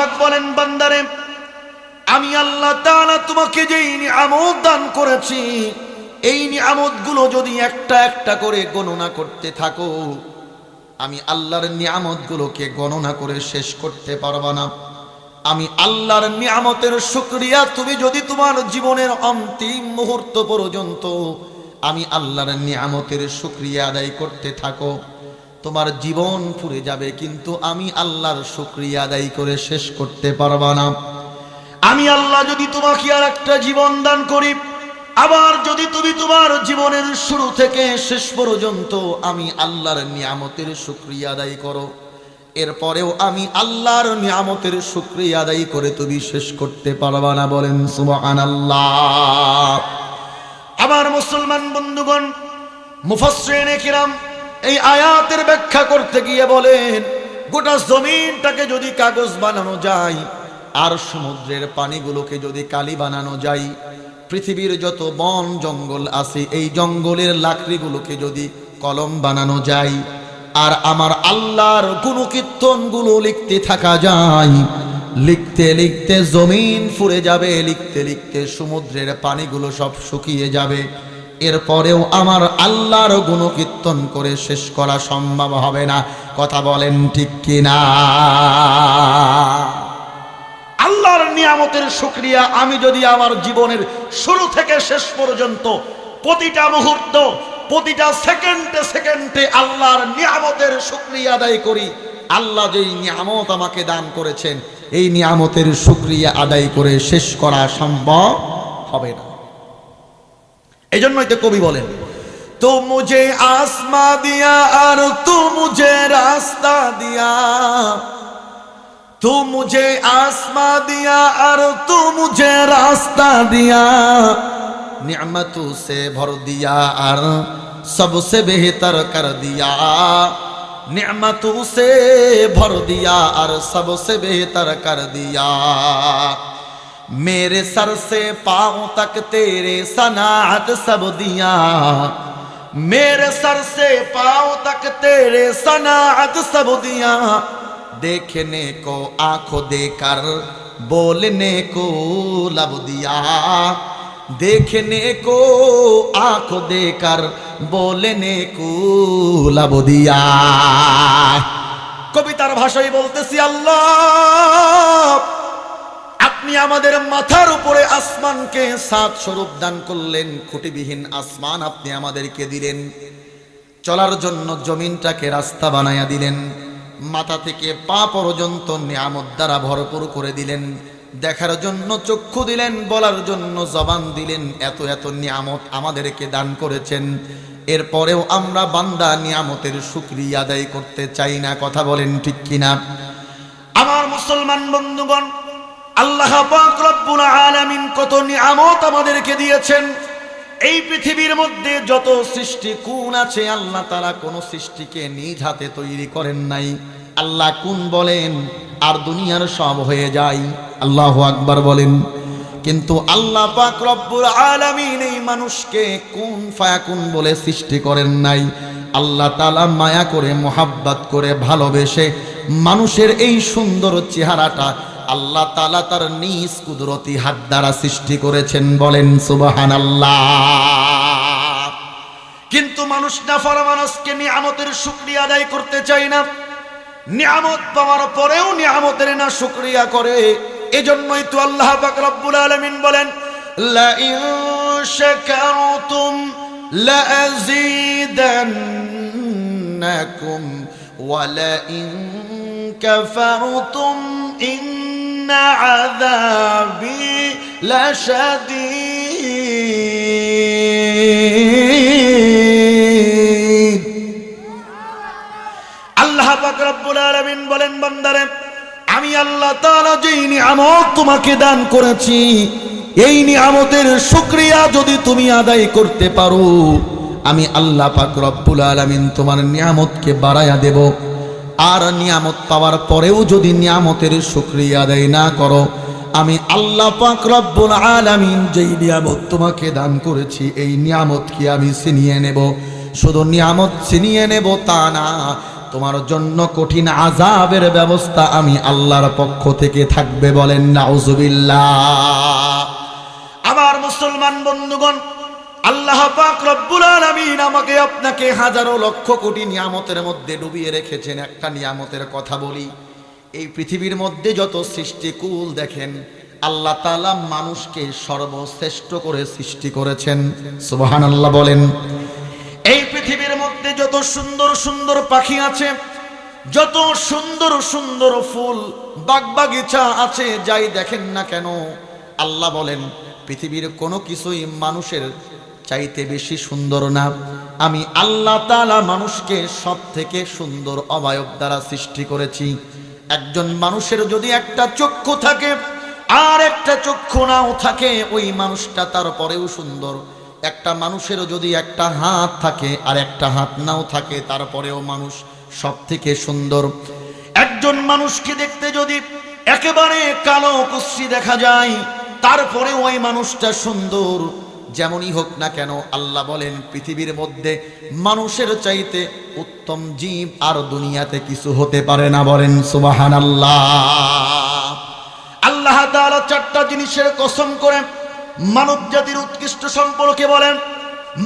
পাক বলেন, বান্দারে, আমি আল্লাহ তাআলা তোমাকে যেই নিয়ামত দান করেছি, এই নিয়ামতগুলো যদি একটা একটা করে গণনা করতে থাকো, আমি আল্লাহর নিয়ামতগুলোকে গণনা করে শেষ করতে পারবা না। আমি আল্লাহর নিয়ামতের শুক্রিয়া, তুমি যদি তোমার জীবনের অন্তিম মুহূর্ত পর্যন্ত আমি আল্লাহর নিয়ামতের শুক্রিয়া আদায় করতে থাকো তোমার জীবন ফুরে যাবে, কিন্তু আমি আল্লাহর শুক্রিয়া আদায় করে শেষ করতে পারবা না। আমি আল্লাহ যদি তোমাকে আর একটা জীবন দান করি, আবার যদি তুমি তোমার জীবনের শুরু থেকে শেষ পর্যন্ত আমি আল্লাহর নিয়ামতের শুক্রিয়া আদায় করো, এরপরেও আমি আল্লাহর নিয়ামতের শুক্রিয়া আদায় করে তুমি শেষ করতে পারবা না বলেন সুবহানাল্লাহ। আমার মুসলমান বন্ধুগণ, মুফাসসিরিনে কিরাম এই আয়াতের ব্যাখ্যা করতে গিয়ে বলেন, গোটা জমিনটাকে যদি কাগজ বানানো যায়, আর সমুদ্রের পানিগুলোকে যদি কালি বানানো যায়, পৃথিবীর যত বন জঙ্গল আছে, এই জঙ্গলের লাকড়িগুলোকে যদি কলম বানানো যায়, আর আমার আল্লাহর গুণকীর্তনগুলো লিখতে থাকা যায়, লিখতে লিখতে জমিন ফুরে যাবে, লিখতে লিখতে সমুদ্রের পানিগুলো সব শুকিয়ে যাবে। এরপরেও আমার আল্লাহর গুণকীর্তন করে শেষ করা সম্ভব হবে না। কথা বলেন ঠিক কিনা? আল্লাহর নিয়ামতের শুক্রিয়া, আমি যদি আমার জীবনের শুরু থেকে শেষ পর্যন্ত প্রতিটা মুহূর্ত, প্রতিটা সেকেন্ডে সেকেন্ডে আল্লাহর নিয়ামতের শুক্রিয়া আদায় করি। আল্লাহ যেই নিয়ামত আমাকে দান করেছেন, এই নিয়ামতের শুক্রিয়া আদায় করে শেষ করা সম্ভব হবে না। এই জন্যই তো কবি বলেন তো মুঝে আসমা দিয়া আর তু মুঝে রাস্তা দিয়া तू मुझे आसमां दिया और तू मुझे रास्ता दिया नियमतों से भर दिया और सबसे बेहतर कर दिया नियमतों से भर दिया और सबसे बेहतर कर दिया मेरे सर से पांव तक तेरे सनाहत सब दिया मेरे सर से पांव तक तेरे सनाहत सब दिया देखने को आंखों देकर बोलने को लब दिया देखने को आंखों देकर बोलने को लब दिया কবিতার ভাষায় বলতেছি আল্লাহ আপনি আমাদের মাথার উপরে আসমানকে সাত স্বরূপ দান করলেন, খুঁটিবিহীন আসমান আপনি আমাদেরকে দিলেন। চলার জন্য জমিনটাকে রাস্তা বানায়া দিলেন। মাথা থেকে পা পর্যন্ত নিয়ামত দ্বারা ভরপুর করে দিলেন। দেখার জন্য চক্ষু দিলেন, বলার জন্য জবান দিলেন, এত এত নিয়ামত আমাদেরকে দান করেছেন। এরপরেও আমরা বান্দা নিয়ামতের শুক্রিয়া আদায় করতে চাই না, কথা বলেন ঠিক কিনা? আমার মুসলমান বন্ধুগণ আল্লাহ আলামিন কত নিয়ামত আমাদেরকে দিয়েছেন। এই পৃথিবীর মধ্যে যত সৃষ্টি কোন আছে, আল্লাহ তারা কোন সৃষ্টিকে নিজ হাতে তৈরি করেন নাই। আল্লাহ কোন বলেন, আর দুনিয়ার সব হয়ে যায়। আল্লাহ আকবার বলেন। কিন্তু আল্লাহ পাক রব্বুল আলামিন এই মানুষকে কোন ফায়াকুন বলে সৃষ্টি করেন নাই। আল্লাহ তালা মায়া করে, মোহাব্বত করে, ভালোবেসে মানুষের এই সুন্দর চেহারাটা আল্লাহ তালা তার নিজ কুদরতি হাত দ্বারা সৃষ্টি করেছেন, বলেন সুবাহান আল্লাহ কিন্তু মানুষ না ফরা মানুষকে নিয়ামতের শুক্রিয়া আদায় করতে চায় না। নিয়ামত পাওয়ার পরেও নিয়ামতের না শুক্রিয়া করে। এজন্যই তো আল্লাহ রব্বুল আলামিন বলেন লা ইন শাকারতুম লা আযীদান্নাকুম আযাবি লাশাদীদ আল্লাহ পাক রব্বুল আলামিন বলেন, বান্দারে, আমি আল্লাহ তাআলা যেই নিয়ামত তোমাকে দান করেছি, এই নিয়ামতের শুকরিয়া যদি তুমি আদায় করতে পারো, আমি আল্লাহ পাক রব্বুল আলামিন তোমার নিয়ামতকে বাড়ায়া দেব। আর নিয়ামত পাওয়ার পরেও যদি নিয়ামতের শুকরিয়া আদায় না করো, আমি আল্লাহ পাক রব্বুল আলামিন যেই নিয়ামত তোমাকে দান করেছি, এই নিয়ামতকে আমি ছিনিয়ে নেব? শুধু নিয়ামত ছিনিয়ে নেব তা না, তোমার জন্য কঠিন আজাবের ব্যবস্থা আমি আল্লাহর পক্ষ থেকে থাকবে বলেন, নাউজুবিল্লাহ। আমার মুসলমান বন্ধুগণ আল্লাহ পাক রব্বুল আলামিন আমাকে আপনাকে হাজারো লক্ষ কোটি নিয়ামতের মধ্যে ডুবিয়ে রেখেছেন, একটা নিয়ামতের কথা বলি। এই পৃথিবীর মধ্যে যত সৃষ্টিকুল দেখেন, আল্লাহ তাআলা মানুষকে সর্বশ্রেষ্ঠ করে সৃষ্টি করেছেন। সুবহানাল্লাহ বলেন, এই পৃথিবীর মধ্যে যত সুন্দর সুন্দর পাখি আছে, যত সুন্দর সুন্দর ফুল, বাগবাগিচা আছে, যাই দেখেন না কেন, আল্লাহ বলেন, পৃথিবীর কোনো কিছুই মানুষের চাইতে বেশি সুন্দর না। আমি আল্লাহ তালা মানুষকে সব থেকে সুন্দর অবয়ব দ্বারা সৃষ্টি করেছি। একজন মানুষের যদি একটা চক্ষু থাকে, আর একটা চক্ষু নাও থাকে, ওই মানুষটা তারপরেও সুন্দর। একটা মানুষেরও যদি একটা হাত থাকে, আর একটা হাত নাও থাকে তারপরেও মানুষ সব থেকে সুন্দর। একজন মানুষকে দেখতে যদি একেবারে কালো কুশ্রী দেখা যায় তারপরে ওই মানুষটা সুন্দর। যেমনই হোক না কেন, আল্লাহ বলেন, পৃথিবীর মধ্যে মানুষের চাইতে উত্তম জীব আর দুনিয়াতে কিছু হতে পারে না বলেন সুবাহান আল্লাহ আল্লাহ তাআলা চারটা জিনিসের কসম করে মানব জাতির উৎকৃষ্ট সম্পর্কে বলেন।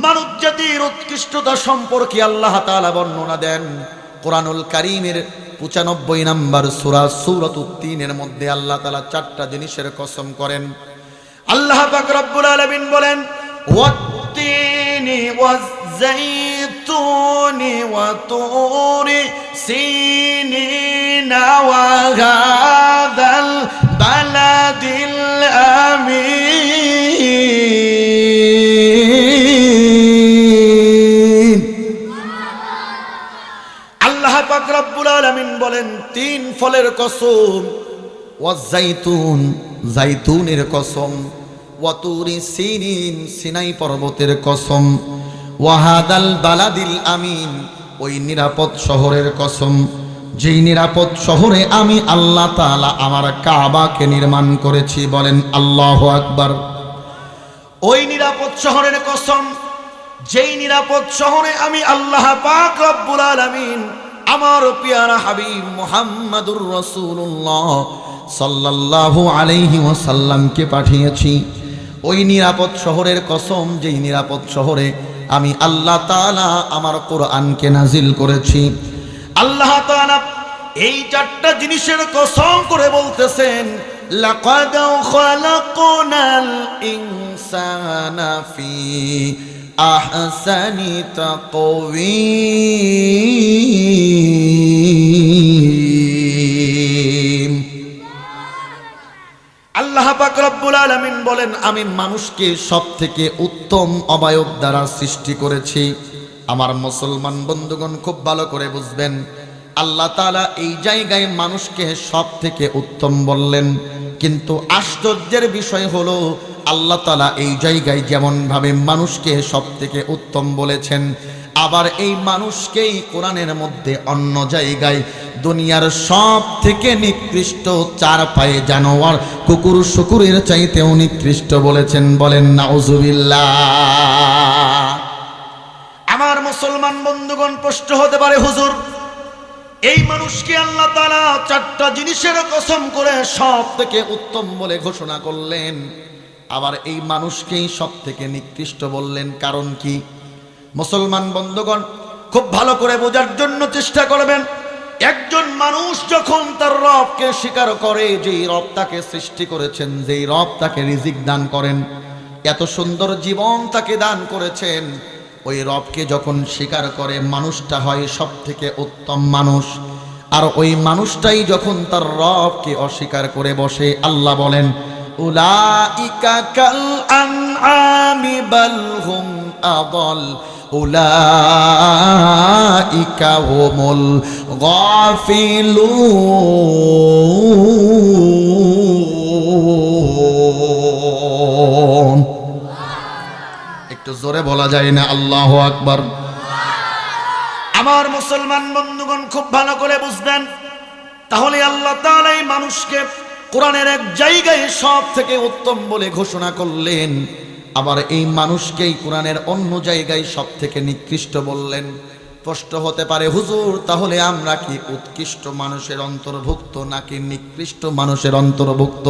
মানব জাতির উৎকৃষ্টতা সম্পর্কে আল্লাহ তাআলা বর্ণনা দেন। কোরআনুল কারীমের পঁচানব্বই নাম্বার সূরা সূরাতুত তিনের মধ্যে আল্লাহ তালা চারটা জিনিসের কসম করেন। আল্লাহ পাক রব্বুল আলামিন বলেন, ওয়াত্তিনি ওয়াজ-যাইতুনি ওয়া তুরি সিনিনা ওয়া হাদাল বালাদিল আমিন। আল্লাহ পাক রব্বুল আলামিন বলেন, তিন ফলের কসম ওয়াজাইতুন জাইতুনের কসম, ওয়াতুরি সিনিন সিনাই পর্বতের কসম, ওয়াহাদাল বালাদিল আমিন, ওই নিরাপদ শহরের কসম, যেই নিরাপদ শহরে আমি আল্লাহ তাআলা আমার কাবাকে নির্মাণ করেছি বলেন আল্লাহ আকবার। ওই নিরাপদ শহরের কসম, যেই নিরাপদ শহরে আমি আল্লাহ পাক রব্বুল আলামিন আমার পিয়ারা হাবিব মুহাম্মাদুর রাসূলুল্লাহ সাল্লাল্লাহু আলাইহি ওয়াসাল্লামকে পাঠিয়েছি। ওই নিরাপদ শহরের কসম, যেই নিরাপদ শহরে আমি আল্লাহ তাআলা আমার কোরআনকে নাজিল করেছি। আল্লাহ এই চারটা জিনিসের কসম করে বলতেছেন, লাকাদ খালাকনাল ইনসানা আহসানি তাকওয়িম। আল্লাহ পাক রব্বুল আলামিন বলেন, আমি মানুষকে সব থেকে উত্তম অবয়ব দ্বারা সৃষ্টি করেছি। আমার মুসলমান বন্ধুগণ খুব ভালো করে বুঝবেন, আল্লাহ তাআলা এই জায়গায় মানুষকে সব থেকে উত্তম বললেন। কিন্তু আশ্চর্যের বিষয় হলো আল্লাহ তাআলা এই জায়গায় যেমন ভাবে মানুষকে সব থেকে উত্তম বলেছেন, আবার এই মানুষকেই কোরআনের মধ্যে অন্য জায়গায় দুনিয়ার সব থেকে নিকৃষ্ট চার পায়ে জানোয়ার কুকুর শুকুরের চাইতেও নিকৃষ্ট বলেছেন, বলেন, নাউজুবিল্লাহ। আমার মুসলমান বন্ধুগণ, প্রশ্ন হতে পারে, হুজুর, এই মানুষকে আল্লাহ চারটা জিনিসের কসম করে সব থেকে উত্তম বলে ঘোষণা করলেন। আবার এই মানুষকেই সব থেকে নিকৃষ্ট বললেন কারণ কি? মুসলমান বন্ধুগণ, খুব ভালো করে বোঝার জন্য চেষ্টা করবেন, একজন মানুষ যখন তার রবকে স্বীকার করে যেই রব তাকে সৃষ্টি করেছেন যেই রব তাকে রিজিক দান করেন, এত সুন্দর জীবন তাকে দান করেছেন, ওই রবকে যখন স্বীকার করে মানুষটা হয় সব থেকে উত্তম মানুষ। আর ওই মানুষটাই যখন তার রবকে অস্বীকার করে বসে, আল্লাহ বলেন উলাইকা কাল আনআমি বাল হুম আদল। উলাইকা হুমুল গাফিলুন। একটু জোরে বলা যায় না, আল্লাহ আকবার। আমার মুসলমান বন্ধুগণ, খুব ভালো করে বুঝবেন। তাহলে আল্লাহ তাআলা মানুষকে কোরআনের এক জায়গায় সব থেকে উত্তম বলে ঘোষণা করলেন। আবার এই মানুষকেই কোরআনের অন্য জায়গায় সব থেকে নিকৃষ্ট বললেন। প্রশ্ন হতে পারে, হুজুর, তাহলে আমরা কি উৎকৃষ্ট মানুষের অন্তর্ভুক্ত নাকি নিকৃষ্ট মানুষের অন্তর্ভুক্ত?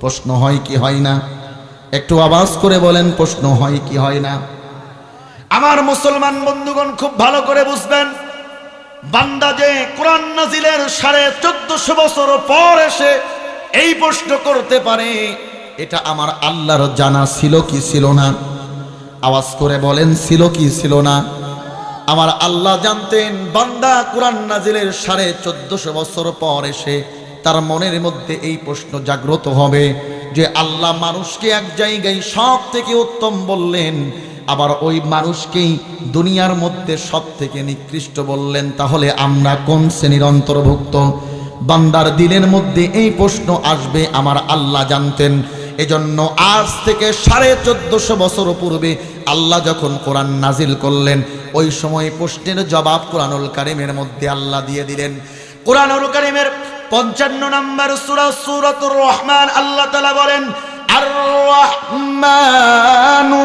প্রশ্ন হয় কি হয় না? একটু আওয়াজ করে বলেন, প্রশ্ন হয় কি হয় না? আমার মুসলমান বন্ধুগণ, খুব ভালো করে বুঝবেন। বান্দা যে কোরআন নাজিলের সাড়ে চোদ্দশো বছর পর এসে এই প্রশ্ন করতে পারে, এটা আমার আল্লাহর জানা ছিল কি ছিল না? আওয়াজ করে বলেন, ছিল কি ছিল না? আমার আল্লাহ জানতেন, বান্দা কোরআন নাজিলের সাড়ে চোদ্দশো বছর পর এসে তার মনের মধ্যে এই প্রশ্ন জাগ্রত হবে যে আল্লাহ মানুষকে এক জায়গায় সব থেকে উত্তম বললেন, আবার ওই মানুষকেই দুনিয়ার মধ্যে সব থেকে নিকৃষ্ট বললেন। তাহলে আমরা কোন শ্রেণির অন্তর্ভুক্ত? বান্দার দিলের মধ্যে এই প্রশ্ন আসবে, আমার আল্লাহ জানতেন। এজন্য আজ থেকে সাড়ে চোদ্দশো বছর পূর্বে আল্লাহ যখন কোরআন নাজিল করলেন, ওই সময় প্রশ্নের জবাব কোরআনুল কারিমের মধ্যে আল্লাহ দিয়ে দিলেন। কোরআনুল কারিমের পঞ্চান্ন নম্বর সুরা সুরাতুর রহমান আল্লাহ তালা বলেন আর রহমানু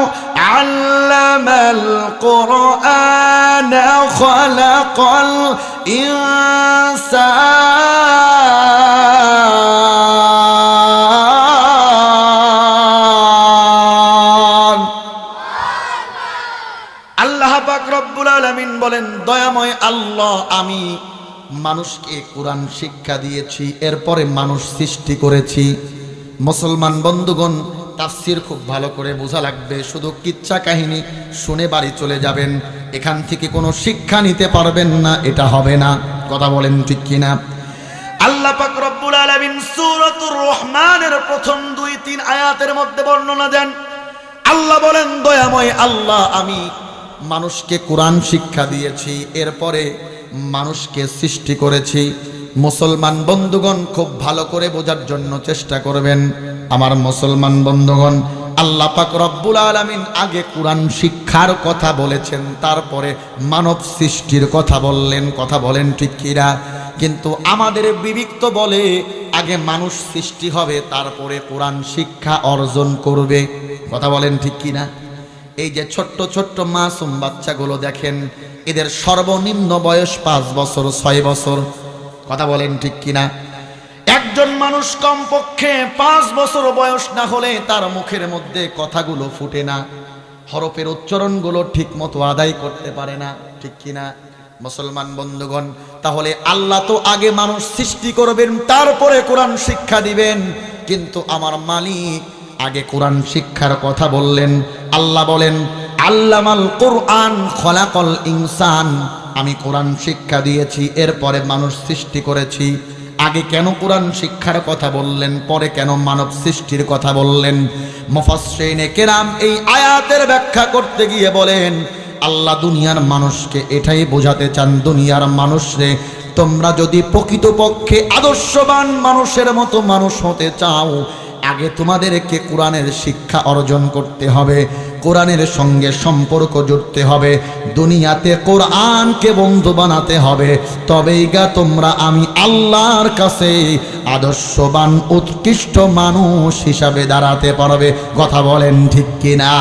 ইনসান বলেন, দয়াময় আল্লাহ, আমি মানুষকে কোরআন শিক্ষা দিয়েছি, এরপরে মানুষ সৃষ্টি করেছি। মুসলমান বন্ধুগণ, তাফসির খুব ভালো করে বোঝা লাগবে, শুধু কিচ্ছা কাহিনী শুনে বাড়ি চলে যাবেন, এখান থেকে কোনো শিক্ষা নিতে পারবেন না, এটা হবে না। কথা বলেন ঠিক কিনা? আল্লাহ পাক রব্বুল আলামিন সূরাতুর রহমানের প্রথম দুই, তিন আয়াতের মধ্যে বর্ণনা দেন। আল্লাহ বলেন, দয়াময় আল্লাহ, আমি মানুষকে কোরআন শিক্ষা দিয়েছি, এরপরে মানুষকে সৃষ্টি করেছি। মুসলমান বন্ধুগণ খুব ভালো করে বোঝার জন্য চেষ্টা করবেন। আমার মুসলমান বন্ধুগণ, আল্লাহ পাক রব্বুল আলামিন আগে কোরআন শিক্ষার কথা বলেছেন, তারপরে মানব সৃষ্টির কথা বললেন, কথা বলেন ঠিক কিরা কিন্তু আমাদের বিবিক্ত বলে, আগে মানুষ সৃষ্টি হবে, তারপরে কোরআন শিক্ষা অর্জন করবে। কথা বলেন ঠিক কিনা? এই যে ছোট্ট ছোট্ট মাসুম বাচ্চাগুলো দেখেন, এদের সর্বনিম্ন বয়স পাঁচ বছর, ছয় বছর। কথা বলেন ঠিক কিনা? একজন মানুষ কমপক্ষে পাঁচ বছর বয়স না হলে তার মুখের মধ্যে কথাগুলো ফুটে না। হরফের উচ্চারণগুলো ঠিক মতো আদায় করতে পারে না, ঠিক কিনা? মুসলমান বন্ধুগণ, তাহলে আল্লাহ তো আগে মানুষ সৃষ্টি করবেন, তারপরে কোরআন শিক্ষা দিবেন। কিন্তু আমার মালিক আগে কোরআন শিক্ষার কথা বললেন আল্লাহ বলেন, আল্লামাল কোরআন খলাকল ইনসান। আমি কোরআন শিক্ষা দিয়েছি, এরপরে মানুষ সৃষ্টি করেছি। আগে কেন কোরআন শিক্ষার কথা বললেন, পরে কেন মানব সৃষ্টির কথা বললেন? মুফাসসিরিনে কেরাম এই আয়াতের ব্যাখ্যা করতে গিয়ে বলেন, আল্লাহ দুনিয়ার মানুষকে এটাই বোঝাতে চান, দুনিয়ার মানুষরে তোমরা যদি প্রকৃতপক্ষে আদর্শবান মানুষের মতো মানুষ হতে চাও, আগে তোমাদেরকে কোরআনের শিক্ষা অর্জন করতে হবে। কোরআনের সঙ্গে সম্পর্ক জুড়তে হবে, দুনিয়াতে কোরআনকে বন্ধু বানাতে হবে। তবেই গা তোমরা আমি আল্লাহর কাছে আদর্শবান, উৎকৃষ্ট মানুষ হিসাবে দাঁড়াতে পারবে। কথা বলেন ঠিক কিনা?